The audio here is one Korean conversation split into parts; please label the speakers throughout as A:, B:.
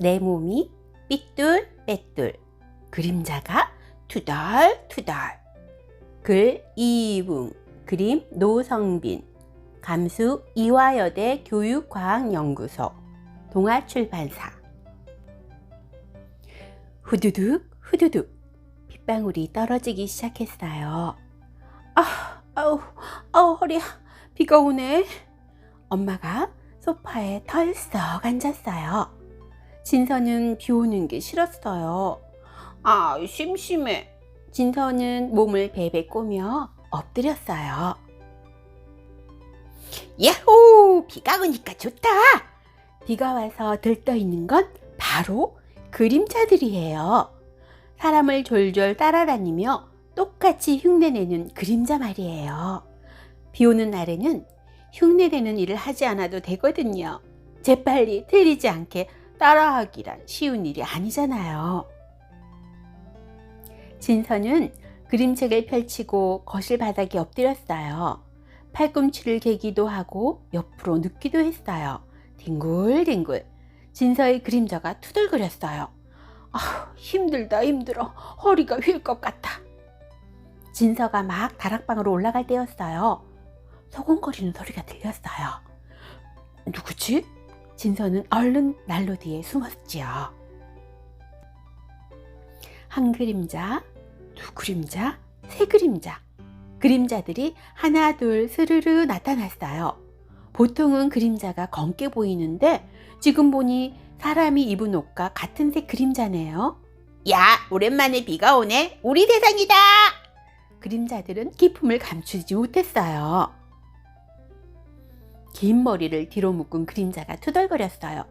A: 내 몸이 삐뚤빼뚤 그림자가 투덜투덜 글 이웅 그림 노성빈 감수 이화여대 교육과학연구소 동아출판사 후두둑 후두둑 빗방울이 떨어지기 시작했어요. 아, 아우, 아우 허리야. 비가 오네. 엄마가 소파에 털썩 앉았어요. 진서는 비 오는 게 싫었어요. 아, 심심해. 진서는 몸을 베베 꼬며 엎드렸어요. 야호! 비가 오니까 좋다! 비가 와서 들떠 있는 건 바로 그림자들이에요. 사람을 졸졸 따라다니며 똑같이 흉내내는 그림자 말이에요. 비 오는 날에는 흉내내는 일을 하지 않아도 되거든요. 재빨리 틀리지 않게 따라하기란 쉬운 일이 아니잖아요. 진서는 그림책을 펼치고 거실 바닥에 엎드렸어요. 팔꿈치를 개기도 하고 옆으로 눕기도 했어요. 뒹굴뒹굴. 진서의 그림자가 투덜거렸어요. 아, 힘들다 힘들어. 허리가 휠 것 같아. 진서가 막 다락방으로 올라갈 때였어요. 소곤거리는 소리가 들렸어요. 누구지? 진서는 얼른 난로 뒤에 숨었지요. 한 그림자, 두 그림자, 세 그림자. 그림자들이 하나 둘 스르르 나타났어요. 보통은 그림자가 검게 보이는데 지금 보니 사람이 입은 옷과 같은 색 그림자네요. 야, 오랜만에 비가 오네. 우리 세상이다. 그림자들은 기품을 감추지 못했어요. 긴 머리를 뒤로 묶은 그림자가 투덜거렸어요.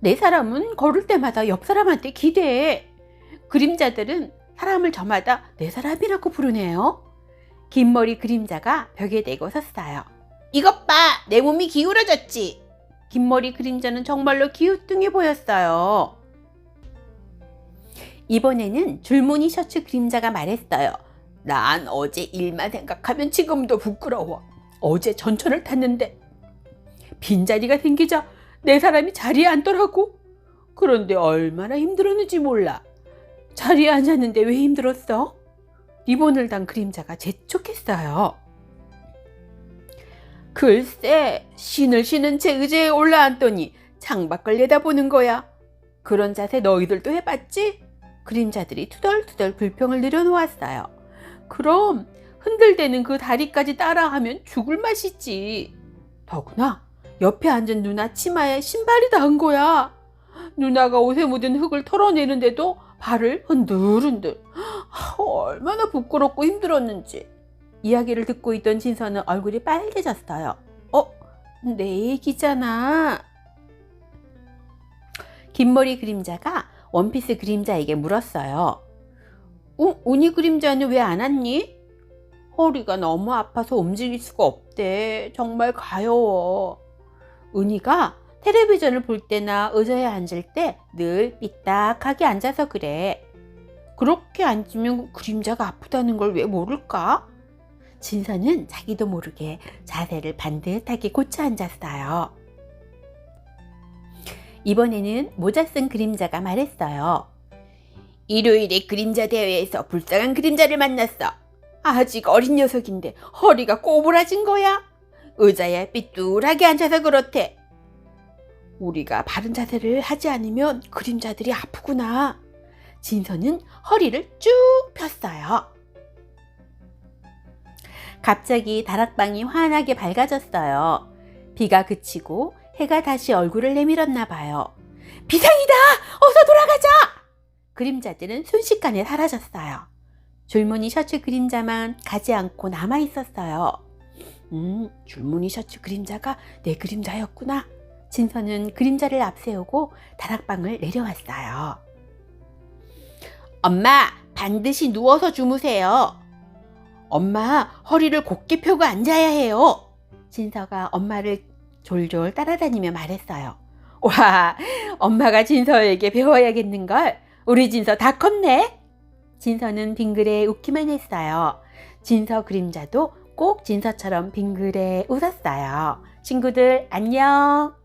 A: 내 사람은 걸을 때마다 옆 사람한테 기대해. 그림자들은 사람을 저마다 내 사람이라고 부르네요. 긴 머리 그림자가 벽에 대고 섰어요. 이것 봐! 내 몸이 기울어졌지? 긴 머리 그림자는 정말로 기우뚱해 보였어요. 이번에는 줄무늬 셔츠 그림자가 말했어요. 난 어제 일만 생각하면 지금도 부끄러워. 어제 전철을 탔는데 빈자리가 생기자 내 사람이 자리에 앉더라고. 그런데 얼마나 힘들었는지 몰라. 자리에 앉았는데 왜 힘들었어? 리본을 단 그림자가 재촉했어요. 글쎄, 신을 신은 제 의자에 올라앉더니 창밖을 내다보는 거야. 그런 자세 너희들도 해봤지? 그림자들이 투덜투덜 불평을 내려놓았어요. 그럼 흔들대는 그 다리까지 따라하면 죽을 맛이지. 더구나 옆에 앉은 누나 치마에 신발이 닿은 거야. 누나가 옷에 묻은 흙을 털어내는데도 발을 흔들흔들. 아, 얼마나 부끄럽고 힘들었는지. 이야기를 듣고 있던 진서는 얼굴이 빨개졌어요. 어? 내 얘기잖아. 긴머리 그림자가 원피스 그림자에게 물었어요. 어? 운이 그림자는 왜 안 왔니? 허리가 너무 아파서 움직일 수가 없대. 정말 가여워. 은희가 텔레비전을 볼 때나 의자에 앉을 때 늘 삐딱하게 앉아서 그래. 그렇게 앉으면 그림자가 아프다는 걸 왜 모를까? 진서는 자기도 모르게 자세를 반듯하게 고쳐 앉았어요. 이번에는 모자 쓴 그림자가 말했어요. 일요일에 그림자 대회에서 불쌍한 그림자를 만났어. 아직 어린 녀석인데 허리가 꼬부라진 거야. 의자에 삐뚤하게 앉아서 그렇대. 우리가 바른 자세를 하지 않으면 그림자들이 아프구나. 진서는 허리를 쭉 폈어요. 갑자기 다락방이 환하게 밝아졌어요. 비가 그치고 해가 다시 얼굴을 내밀었나 봐요. 비상이다! 어서 돌아가자! 그림자들은 순식간에 사라졌어요. 줄무늬 셔츠 그림자만 가지 않고 남아 있었어요. 음, 줄무늬 셔츠 그림자가 내 그림자였구나. 진서는 그림자를 앞세우고 다락방을 내려왔어요. 엄마, 반드시 누워서 주무세요. 엄마, 허리를 곧게 펴고 앉아야 해요. 진서가 엄마를 졸졸 따라다니며 말했어요. 와, 엄마가 진서에게 배워야겠는걸. 우리 진서 다 컸네. 진서는 빙글에 웃기만 했어요. 진서 그림자도 꼭 진서처럼 빙글에 웃었어요. 친구들, 안녕.